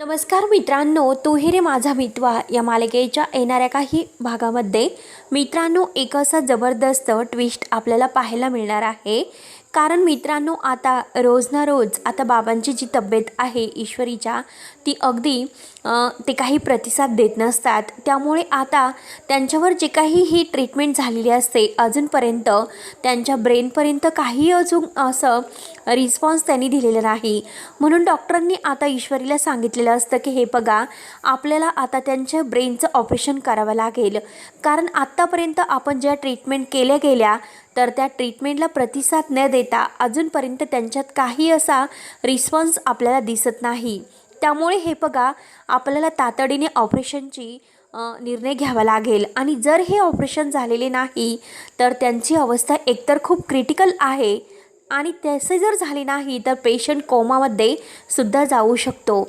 नमस्कार मित्रांनो तू ही रे माझा मितवा या मालिकेच्या येणाऱ्या काही भागामध्ये. मित्रांनो एक असा जबरदस्त ट्विस्ट आपल्याला पाहायला मिळणार आहे. कारण मित्रांनो आता रोज ना रोज आता बाबांची जी तब्येत आहे ईश्वरीच्या ती अगदी ते काही प्रतिसाद देत नसतात. त्यामुळे आता त्यांच्यावर जे काही ही ट्रीटमेंट झालेली असते अजूनपर्यंत त्यांच्या ब्रेनपर्यंत काही अजून असं रिस्पॉन्स त्यांनी दिलेला नाही. म्हणून डॉक्टरांनी आता ईश्वरीला सांगितलेलं असतं की हे बघा आपल्याला आता त्यांच्या ब्रेनचं ऑपरेशन करावं लागेल. कारण आत्तापर्यंत आपण ज्या ट्रीटमेंट केल्या गेल्या तर त्या ट्रीटमेंटला प्रतिसाद न देता अजूनपर्यंत त्यांच्यात काही असा रिस्पॉन्स आपल्याला दिसत नाही. त्यामुळे हे बघा आपल्याला तातडीने ऑपरेशनची निर्णय घ्यावा लागेल. आणि जर हे ऑपरेशन झालेले नाही तर त्यांची अवस्था एकतर खूप क्रिटिकल आहे आणि तसे जर झाले नाही तर पेशंट कोमामध्ये सुद्धा जाऊ शकतो.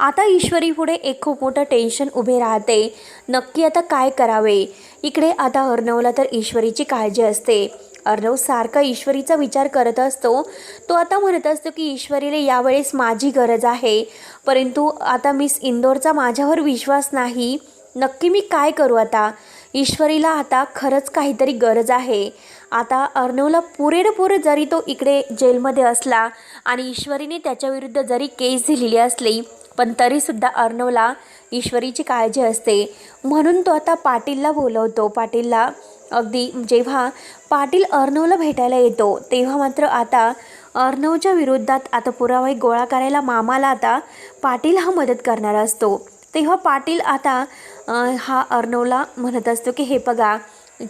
आता ईश्वरी पुढे एक खूप मोठं टेन्शन उभे राहते. नक्की आता काय करावे? इकडे आता अर्णवला तर ईश्वरीची काळजी असते. अर्णव सारखा ईश्वरीचा विचार करत असतो. तो आता म्हणत असतो की ईश्वरीला यावेळेस माझी गरज आहे. परंतु आता मिस इंदोरचा माझ्यावर विश्वास नाही. नक्की मी काय करू आता? ईश्वरीला आता खरंच काहीतरी गरज आहे. आता अर्णवला पुरेपूर जरी तो इकडे जेलमध्ये असला आणि ईश्वरीने त्याच्याविरुद्ध जरी केस दिलेली असली पण तरीसुद्धा अर्णवला ईश्वरीची काळजी असते. म्हणून तो आता पाटीलला बोलवतो. पाटीलला अगदी जेव्हा पाटील अर्णवला भेटायला येतो तेव्हा मात्र आता अर्णवच्या विरोधात आता पुरावे गोळा करायला मामाला आता पाटील हा मदत करणारा असतो. तेव्हा पाटील आता हा अर्णवला म्हणत असतो की हे बघा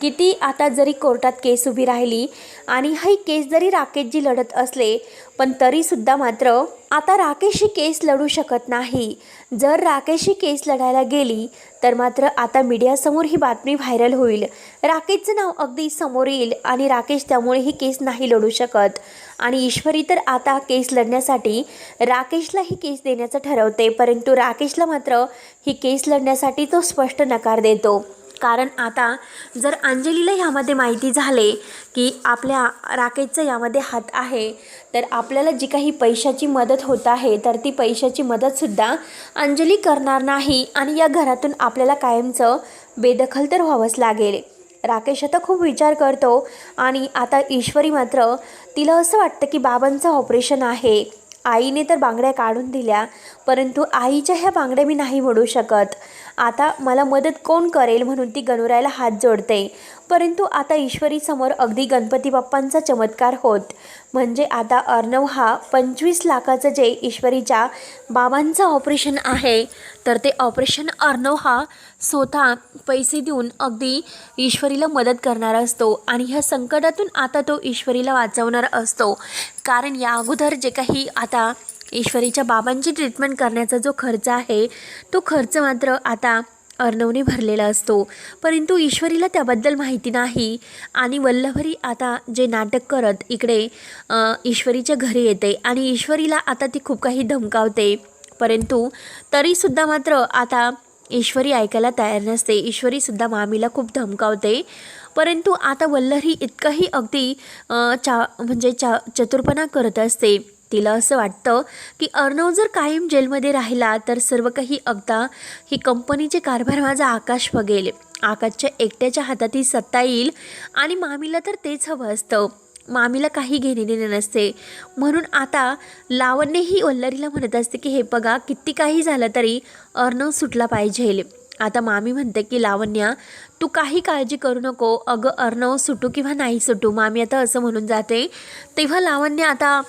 किती आता जरी कोर्टात केस उभी राहिली आणि ही केस जरी राकेशजी लढत असले पण तरीसुद्धा मात्र आता राकेश ही केस लढू शकत नाही. जर राकेश ही केस लढायला गेली तर मात्र आता मीडियासमोर ही बातमी व्हायरल होईल. राकेशचं नाव अगदी समोर येईल आणि राकेश त्यामुळे ही केस नाही लढू शकत. आणि ईश्वरी तर आता केस लढण्यासाठी राकेशला ही केस देण्याचं ठरवते परंतु राकेशला मात्र ही केस लढण्यासाठी तो स्पष्ट नकार देतो. कारण आता जर अंजलीला ह्यामध्ये माहिती झाले की आपल्या राकेशचा यामध्ये हात आहे तर आपल्याला जी काही पैशाची मदत होत आहे तर ती पैशाची मदतसुद्धा अंजली करणार नाही आणि या घरातून आपल्याला कायमचं बेदखल तर व्हावंच लागेल. राकेश आता खूप विचार करतो आणि आता ईश्वरी मात्र तिला असं वाटतं की बाबांचं ऑपरेशन आहे. आईने तर बांगड्या काढून दिल्या परंतु आईच्या ह्या बांगड्या मी नाही म्हणू शकत. आता मला मदत कोण करेल म्हणून ती गणुरायला हात जोडते. परंतु आता ईश्वरीसमोर अगदी गणपती बाप्पांचा चमत्कार होत. म्हणजे आता अर्णव हा पंचवीस लाखाचं जे ईश्वरीच्या बाबांचं ऑपरेशन आहे तर ते ऑपरेशन अर्णव हा स्वतः पैसे देऊन अगदी ईश्वरीला मदत करणार असतो आणि ह्या संकटातून आता तो ईश्वरीला वाचवणार असतो. कारण या अगोदर जे काही आता ईश्वरीच्या बाबांची ट्रीटमेंट करण्याचा जो खर्च आहे तो खर्च मात्र आता अर्णवने भरलेला असतो. परंतु ईश्वरीला त्याबद्दल माहिती नाही आणि वल्लभरी आता जे नाटक करत इकडे ईश्वरीच्या घरी येते आणि ईश्वरीला आता ती खूप काही धमकावते. परंतु तरीसुद्धा मात्र आता ईश्वरी ऐकायला तयार नसते. ईश्वरीसुद्धा मामीला खूप धमकावते. परंतु आता वल्लरी इतकंही अगदी चा म्हणजे चा चतुरपणा करत असते. तिला असं वाटतं की अर्णव जर कायम जेलमध्ये राहिला तर सर्व काही अगदा ही कंपनीचे कारभार माझा आकाश बघेल. आकाशच्या एकट्याच्या हातात ही सत्ता येईल आणि मामीला तर तेच हवं असतं. मामीला काही घेणे देणे नसते. म्हणून आता लावण्य ही वल्लरीला म्हणत असते की हे बघा किती काही झालं तरी अर्णव सुटला पाहिजे. आता मामी म्हणते की लावण्या तू काही काळजी करू नको. अगं अर्णव सुटू किंवा नाही सुटू मामी आता असं म्हणून जाते. तेव्हा लावण्य आता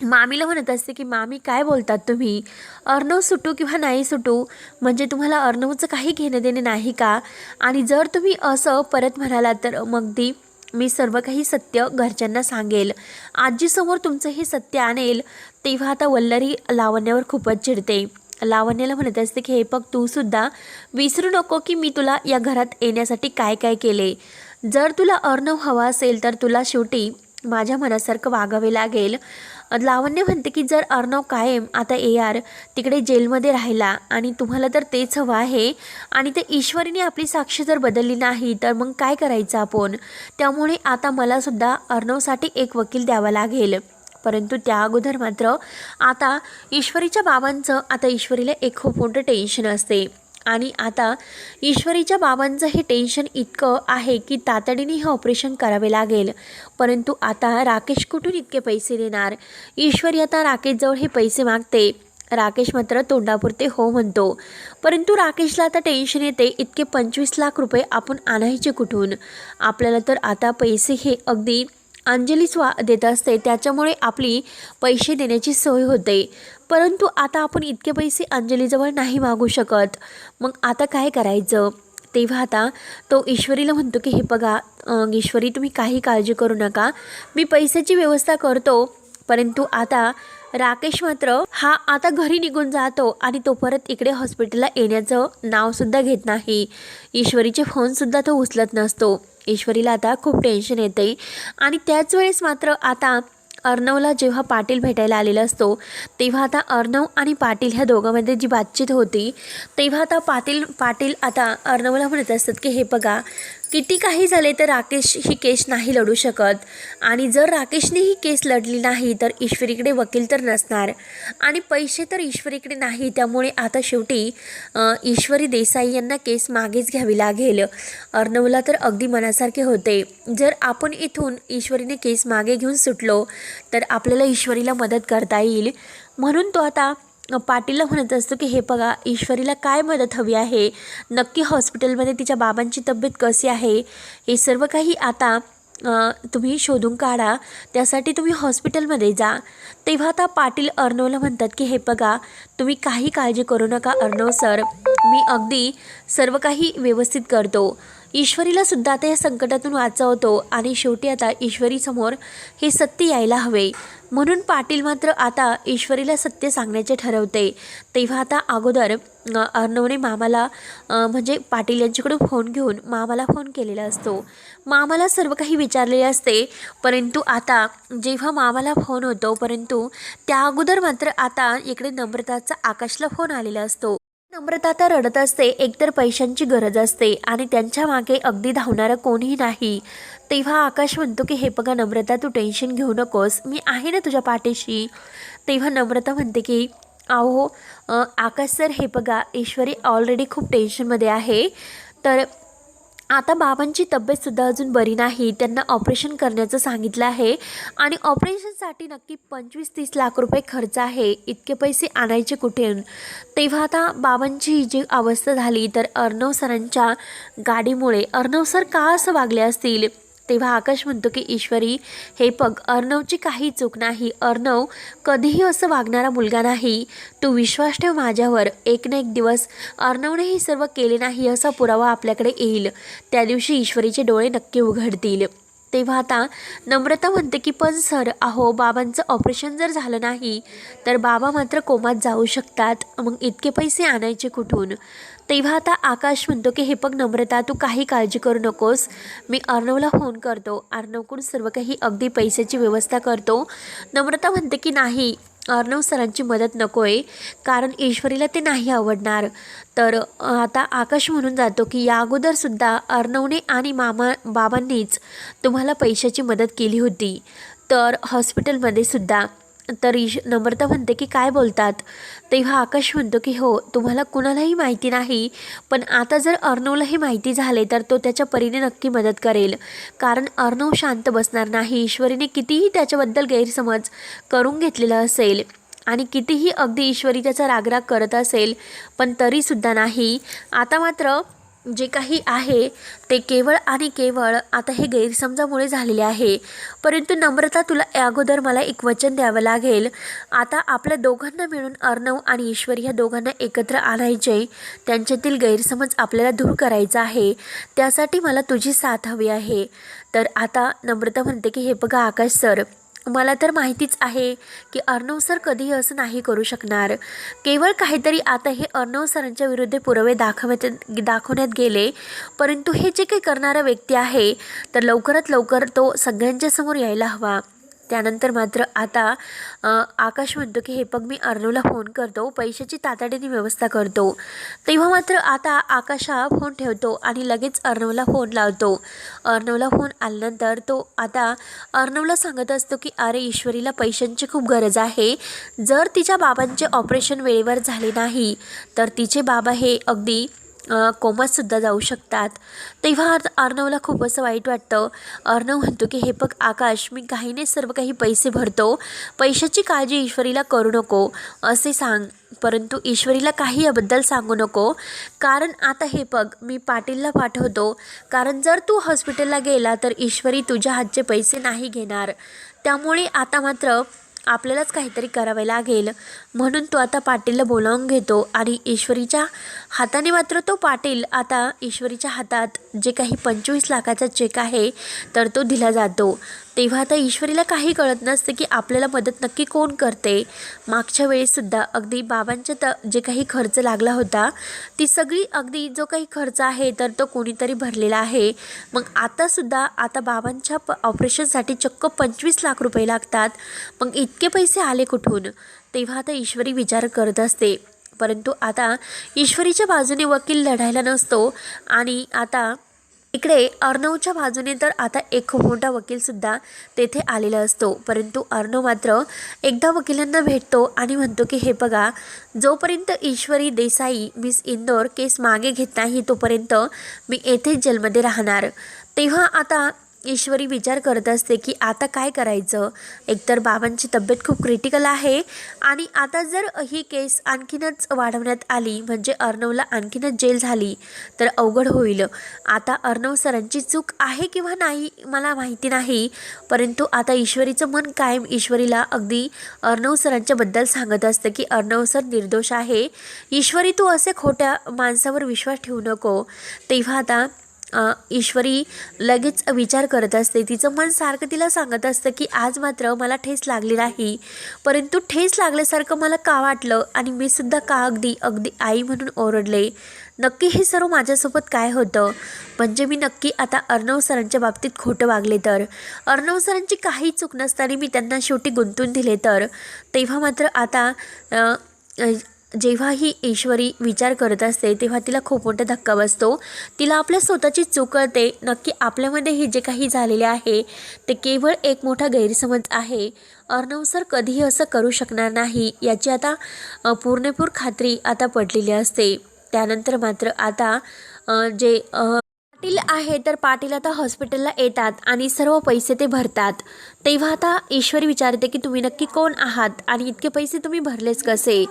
मामीला म्हणत असते की मामी काय बोलतात तुम्ही? अर्णव सुटू किंवा नाही सुटू म्हणजे तुम्हाला अर्णवचं काही घेणं देणं नाही का? आणि जर तुम्ही असं परत म्हणालात तर मग ती मी सर्व काही सत्य घरच्यांना सांगेल. आजीसमोर तुमचं हे सत्य आणेल. तेव्हा आता वल्लरी लावण्यावर खूपच चिडते. लावण्याला म्हणत असते की हे बघ तू सुद्धा विसरू नको की मी तुला या घरात येण्यासाठी काय काय केले. जर तुला अर्णव हवा असेल तर तुला शेवटी माझ्या मनासारखं वागावे लागेल. लावण्य म्हणते की जर अर्णव कायम आता ए आर तिकडे जेलमध्ये राहिला आणि तुम्हाला तर तेच हवं आहे आणि ते ईश्वरीने आपली साक्ष जर बदलली नाही तर मग काय करायचं आपण? त्यामुळे आता मलासुद्धा अर्णवसाठी एक वकील द्यावा लागेल. परंतु त्या अगोदर मात्र आता ईश्वरीच्या बाबांचं आता ईश्वरीला एक खूप मोठं टेन्शन असते. आणि आता ईश्वरीच्या बाबांचं हे टेन्शन इतकं आहे की तातडीने हे ऑपरेशन करावे लागेल. परंतु आता राकेश कुठून इतके पैसे देणार? ईश्वरी आता राकेशजवळ हे पैसे मागते. राकेश मात्र तोंडापुरते हो म्हणतो. परंतु राकेशला आता टेन्शन येते इतके पंचवीस लाख रुपये आपण आणायचे कुठून? आपल्याला तर आता पैसे हे अगदी अंजलीच वा देत असते. त्याच्यामुळे आपली पैसे देण्याची सोय होते. परंतु आता आपण इतके पैसे अंजलीजवळ नाही मागू शकत. मग आता काय करायचं? तेव्हा आता तो ईश्वरीला म्हणतो की हे बघा ईश्वरी तुम्ही काही काळजी करू नका. मी पैशाची व्यवस्था करतो. परंतु आता राकेश मात्र हा आता घरी निघून जातो आणि तो परत इकडे हॉस्पिटलला येण्याचं नावसुद्धा घेत नाही. ईश्वरीचे फोनसुद्धा तो उचलत नसतो. ईश्वरीला आता खूप टेन्शन येते आणि त्याच वेळेस मात्र आता अर्णवला जेव्हा पाटील भेटायला आलेला असतो तेव्हा आता अर्णव आणि पाटील ह्या दोघांमध्ये जी बातचीत होती तेव्हा आता पाटील पाटील आता अर्णवला म्हणत असतात की हे बघा किती काही झाले तर राकेश ही केस नाही लढू शकत. आणि जर राकेशने ही केस लढली नाही तर ईश्वरीकडे वकील तर नसणार. आणि पैसे तर ईश्वरीकडे नाही त्यामुळे आता शेवटी ईश्वरी देसाई यांना केस मागेच घ्यावी लागेल. अर्णवला तर अगदी मनासारखे होते. जर आपण इथून ईश्वरीने केस मागे घेऊन सुटलो तर आपल्याला ईश्वरीला मदत करता येईल. म्हणून तो आता पाटीलला म्हणत असतो की हे बघा ईश्वरीला काय मदत हवी आहे? नक्की हॉस्पिटलमध्ये तिच्या बाबांची तब्येत कशी आहे? हे सर्व काही आता तुम्ही शोधून काढा. त्यासाठी तुम्ही हॉस्पिटलमध्ये जा. तेव्हा आता पाटील अर्णवला म्हणतात की हे बघा तुम्ही काही काळजी करू नका अर्णव सर. मी अगदी सर्व काही व्यवस्थित करतो. ईश्वरीला सुद्धा आता या संकटातून वाचवतो आणि शेवटी आता ईश्वरीसमोर हे सत्य यायला हवे. म्हणून पाटील मात्र आता ईश्वरीला सत्य सांगण्याचे ठरवते. तेव्हा आता अगोदर अर्णवने मामाला म्हणजे पाटील यांच्याकडून फोन घेऊन मामाला फोन केलेला असतो. मामाला सर्व काही विचारलेले असते परंतु आता जेव्हा मामाला फोन होतो परंतु त्या अगोदर मात्र आता इकडे नम्रताचा आकाशला फोन आलेला असतो. नम्रता तर रडत असते एकतर पैशांची गरज असते आणि त्यांच्या मागे अगदी धावणारं कोणीही नाही. तेव्हा आकाश म्हणतो की हे बघा नम्रता तू टेन्शन घेऊ नकोस. मी आहे ना तुझ्या पाठीशी. तेव्हा नम्रता म्हणते की अहो आकाश सर हे बघा ईश्वरी ऑलरेडी खूप टेन्शनमध्ये आहे. तर आता बाबांची तब्येतसुद्धा अजून बरी नाही. त्यांना ऑपरेशन करण्याचं सांगितलं आहे. आणि ऑपरेशनसाठी नक्की पंचवीस तीस लाख रुपये खर्च आहे. इतके पैसे आणायचे कुठून? तेव्हा आता बाबांची जी अवस्था झाली तर अर्णव सरांच्या गाडीमुळे अर्णव सर का असं वागले असतील? तेव्हा आकाश म्हणतो की ईश्वरी हे बघ अर्णवची काही चूक नाही. अर्णव कधीही असं वागणारा मुलगा नाही. तू विश्वास ठेव माझ्यावर. एक ना एक दिवस अर्णवने हे सर्व केले नाही असा पुरावा आपल्याकडे येईल. त्या दिवशी ईश्वरीचे डोळे नक्की उघडतील. तेव्हा आता नम्रता म्हणते की पण सर अहो बाबांचं ऑपरेशन जर झालं नाही तर बाबा मात्र कोमात जाऊ शकतात. मग इतके पैसे आणायचे कुठून? तेव्हा आता आकाश म्हणतो की हे बघ नम्रता तू काही काळजी करू नकोस. मी अर्णवला फोन करतो. अर्णवकडून सर्व काही अगदी पैशाची व्यवस्था करतो. नम्रता म्हणते की नाही अर्णव सरांची मदत नको आहे कारण ईश्वरीला ते नाही आवडणार. तर आता आकाश म्हणून जातो की या अगोदरसुद्धा अर्णवने आणि मामा बाबांनीच तुम्हाला पैशाची मदत केली होती. तर हॉस्पिटलमध्ये सुद्धा तर ईश नम्रता म्हणते की काय बोलतात? तेव्हा आकाश म्हणतो की हो तुम्हाला कुणालाही माहिती नाही पण आता जर अर्णवलाही माहिती झाले तर तो त्याच्या परीने नक्की मदत करेल. कारण अर्णव शांत बसणार नाही ईश्वरीने कितीही त्याच्याबद्दल गैरसमज करून घेतलेला असेल आणि कितीही अगदी ईश्वरी त्याचा रागराग करत असेल पण तरीसुद्धा नाही. आता मात्र जे काही आहे ते केवळ आणि केवळ आता हे गैरसमजामुळे झालेले आहे. परंतु नम्रता तुला या अगोदर मला एक वचन द्यावं लागेल. आता आपल्या दोघांना मिळून अर्णव आणि ईश्वर ह्या दोघांना एकत्र आणायचे. त्यांच्यातील गैरसमज आपल्याला दूर करायचा आहे. त्यासाठी मला तुझी साथ हवी आहे. तर आता नम्रता म्हणते की हे बघा आकाश सर मला तर माहितीच आहे की अर्णव सर कधीही असं नाही करू शकणार. केवळ काहीतरी आता हे अर्णव सरांच्या विरुद्ध पुरावे दाखवत दाखवण्यात गेले. परंतु हे जे काही करणारा व्यक्ती आहे तर लवकरात लवकर तो सगळ्यांच्या समोर यायला हवा. त्यानंतर मात्र आता आकाश म्हणतो की हे बघ मी अर्णवला फोन करतो पैशाची तातडीने व्यवस्था करतो. तेव्हा मात्र आता आकाश हा फोन ठेवतो आणि लगेच अर्णवला फोन लावतो. अर्णवला फोन आल्यानंतर तो आता अर्णवला सांगत असतो की अरे ईश्वरीला पैशांची खूप गरज आहे. जर तिच्या बाबांचे ऑपरेशन वेळेवर झाले नाही तर तिचे बाबा हे अगदी कोमातसुद्धा जाऊ शकतात. तेव्हा अर् अर्णवला खूप असं वाईट वाटतं. अर्णव म्हणतो की हे बघ आकाश मी घाईने सर्व काही पैसे भरतो. पैशाची काळजी ईश्वरीला करू नको. असे सांग परंतु ईश्वरीला काही याबद्दल सांगू नको. कारण आता हे बघ मी पाटीलला पाठवतो. कारण जर तू हॉस्पिटलला गेला तर ईश्वरी तुझ्या हातचे पैसे नाही घेणार. त्यामुळे आता मात्र आपल्यालाच काहीतरी करावे लागेल. म्हणून तो आता पाटीलला बोलावून घेतो आणि ईश्वरीच्या हाताने मात्र तो पाटील आता ईश्वरीच्या हातात जे काही पंचवीस लाखाचा चेक आहे तर तो दिला जातो. तेव्हा आता ईश्वरीला काही कळत नसते की आपल्याला मदत नक्की कोण करते. मागच्या वेळेसुद्धा अगदी बाबांच्या त जे काही खर्च लागला होता ती सगळी अगदी जो काही खर्च आहे तर तो कोणीतरी भरलेला आहे. मग आतासुद्धा आता बाबांच्या प ऑपरेशनसाठी चक्क पंचवीस लाख रुपये लागतात. मग इतके पैसे आले कुठून? तेव्हा आता ईश्वरी विचार करत असते. परंतु आता ईश्वरीच्या बाजूने वकील लढायला नसतो आणि आता इकडे अर्णवच्या बाजूने तर आता एक खूप मोठा वकीलसुद्धा तेथे आलेला असतो. परंतु अर्णव मात्र एकदा वकिलांना भेटतो आणि म्हणतो की हे बघा जोपर्यंत ईश्वरी देसाई मिस इंदोर केस मागे घेत नाही तोपर्यंत मी येथेच जेलमध्ये राहणार. तेव्हा आता ईश्वरी विचार करत असते की आता काय करायचं? एकतर बाबांची तब्येत खूप क्रिटिकल आहे आणि आता जर ही केस आणखीनच वाढवण्यात आली म्हणजे अर्णवला आणखीनच जेल झाली तर अवघड होईल. आता अर्णव सरांची चूक आहे किंवा नाही मला माहिती नाही. परंतु आता ईश्वरीचं मन कायम ईश्वरीला अगदी अर्णव सरांच्याबद्दल सांगत असतं की अर्णव सर निर्दोष आहे. ईश्वरी तू असे खोट्या माणसावर विश्वास ठेवू नको. तेव्हा आता ईश्वरी लगेच विचार करत असते. तिचं मन सारखं तिला सांगत असतं की आज मात्र मला ठेस लागली नाही. परंतु ठेस लागल्यासारखं मला का वाटलं? आणि मी सुद्धा का अगदी अगदी आई म्हणून ओरडले? नक्की हे सर्व माझ्यासोबत काय होतं? म्हणजे मी नक्की आता अर्णव सरांच्या बाबतीत खोटं वागले तर? अर्णव सरांची काही चूक नसताना मी त्यांना शेवटी गुंतून दिले तर? तेव्हा मात्र आता जेव्हा ही ईश्वरी विचार करत असते तेव्हा तिला खूप मोठा धक्का बसतो. तिला आपल्या स्वतःची चूक कळते. नक्की आपल्यामध्ये हे जे काही झालेले आहे ते केवळ एक मोठा गैरसमज आहे. अर्णव सर कधीही असं करू शकणार नाही याची आता पूर्णपूर खात्री आता पडलेली असते. त्यानंतर मात्र आता जे पाटील आहे तर पाटील आता हॉस्पिटलला येतात आणि सर्व पैसे ते भरतात. तेव्हा आता ईश्वरी विचारते की तुम्ही नक्की कोण आहात आणि इतके पैसे तुम्ही भरलेच कसे?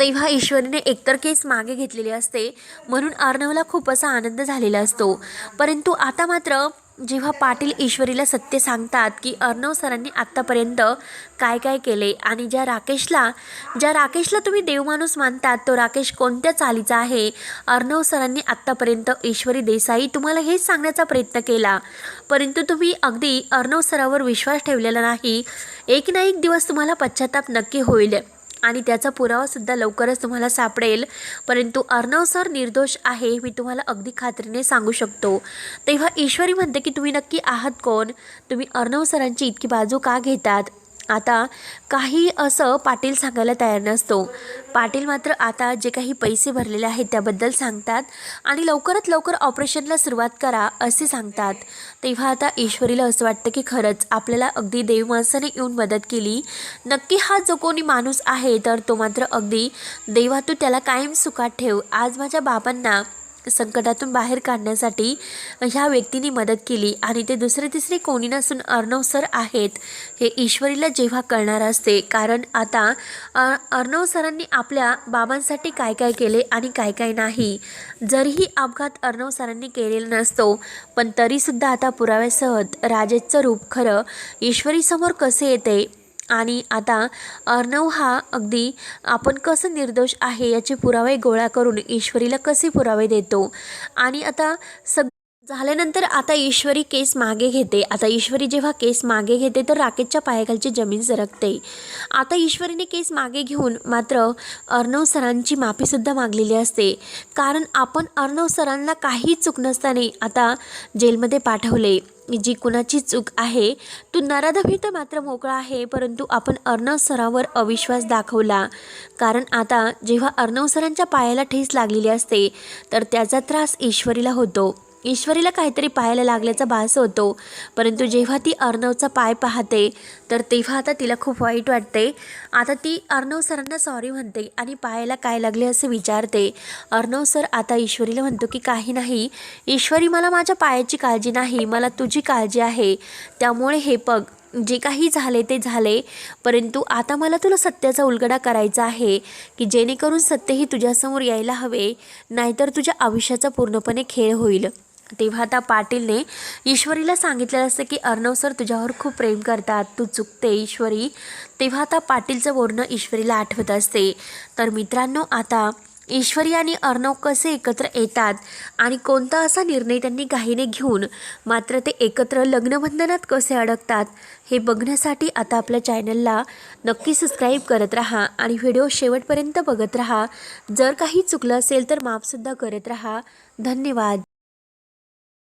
तेव्हा ईश्वरीने एकतर केस मागे घेतलेली असते म्हणून अर्णवला खूप असा आनंद झालेला असतो. परंतु आता मात्र जेव्हा पाटील ईश्वरीला सत्य सांगतात की अर्णव सरांनी आत्तापर्यंत काय काय केले आणि ज्या राकेशला ज्या राकेशला तुम्ही देवमाणूस मानतात तो राकेश कोणत्या चालीचा आहे? अर्णव सरांनी आत्तापर्यंत ईश्वरी देसाई तुम्हाला हेच सांगण्याचा प्रयत्न केला. परंतु तुम्ही अगदी अर्णव सरावर विश्वास ठेवलेला नाही. एक ना एक दिवस तुम्हाला पश्चाताप नक्की होईल. आणि त्याचा पुरावासुद्धा लवकरच तुम्हाला सापडेल. परंतु अर्णव सर निर्दोष आहे मी तुम्हाला अगदी खात्रीने सांगू शकतो. तेव्हा ईश्वरी म्हणते की तुम्ही नक्की आहात कोण? तुम्ही अर्णव सरांची इतकी बाजू का घेतात? आता काही असं पाटील सांगायला तयार नसतो. पाटील मात्र आता जे काही पैसे भरलेले आहेत त्याबद्दल सांगतात आणि लवकरात लवकर ऑपरेशनला सुरुवात करा असे सांगतात. तेव्हा आता ईश्वरीला असं वाटतं की खरंच आपल्याला अगदी देवमाणसाने येऊन मदत केली. नक्की हा जो कोणी माणूस आहे तर तो मात्र अगदी देवा तू त्याला कायम सुखात ठेव. आज माझ्या बाबांना संकटातून बाहेर काढण्यासाठी ह्या व्यक्तीने मदत केली. आणि ते दुसरे तिसरे कोणी नसून अर्णव सर आहेत. हे ईश्वरीला जेव्हा कळणार असते कारण आता अर्णव सरांनी आपल्या बाबांसाठी काय काय केले आणि काय काय नाही. जरीही अपघात अर्णव सरांनी केलेला नसतो पण तरीसुद्धा आता पुराव्यासह राजेशचं रूप खरं ईश्वरीसमोर कसे येते? आणि आता अर्णव हा अगदी आपण कसं निर्दोष आहे याचे पुरावे गोळा करून ईश्वरीला कसे पुरावे देतो? आणि आता सग झाल्यानंतर आता ईश्वरी केस मागे घेते. आता ईश्वरी जेव्हा केस मागे घेते तर राकेशच्या पायाखालची जमीन सरकते. आता ईश्वरीने केस मागे घेऊन मात्र अर्णव सरांची माफीसुद्धा मागलेली असते. कारण आपण अर्णव सरांना काही चूक नसताना आता जेलमध्ये पाठवले. जी कुणाची चूक आहे तू नराधमी तर मात्र मोकळा आहे परंतु आपण अर्णव सरावर अविश्वास दाखवला. कारण आता जेव्हा अर्णव सरांच्या पायाला ठेस लागलेली असते तर त्याचा त्रास ईश्वरीला होतो. ईश्वरीला काहीतरी पायाला लागल्याचा भास होतो. परंतु जेव्हा ती अर्णवचा पाय पाहते तर तेव्हा आता तिला खूप वाईट वाटते. आता ती अर्णव सरांना सॉरी म्हणते आणि पायाला काय लागले असे विचारते. अर्णव सर आता ईश्वरीला म्हणतो की काही नाही. ईश्वरी मला माझ्या पायाची काळजी नाही. मला तुझी काळजी आहे. त्यामुळे हे पग जे काही झाले ते झाले. परंतु आता मला तुला सत्याचा उलगडा करायचा आहे की जेणेकरून सत्यही तुझ्यासमोर यायला हवे. नाहीतर तुझ्या आयुष्याचा पूर्णपणे खेळ होईल. तेव्हा आता पाटीलने ईश्वरीला सांगितलेलं असतं की अर्णव सर तुझ्यावर खूप प्रेम करतात. तू चुकते ईश्वरी. तेव्हा आता पाटीलचं बोलणं ईश्वरीला आठवत असते. तर मित्रांनो आता ईश्वरी आणि अर्णव कसे एकत्र येतात आणि कोणता असा निर्णय त्यांनी घाईने घेऊन मात्र ते एकत्र लग्नबंधनात कसे अडकतात हे बघण्यासाठी आता आपल्या चॅनलला नक्की सबस्क्राईब करत राहा आणि व्हिडिओ शेवटपर्यंत बघत राहा. जर काही चुकलं असेल तर माफसुद्धा करत राहा. धन्यवाद.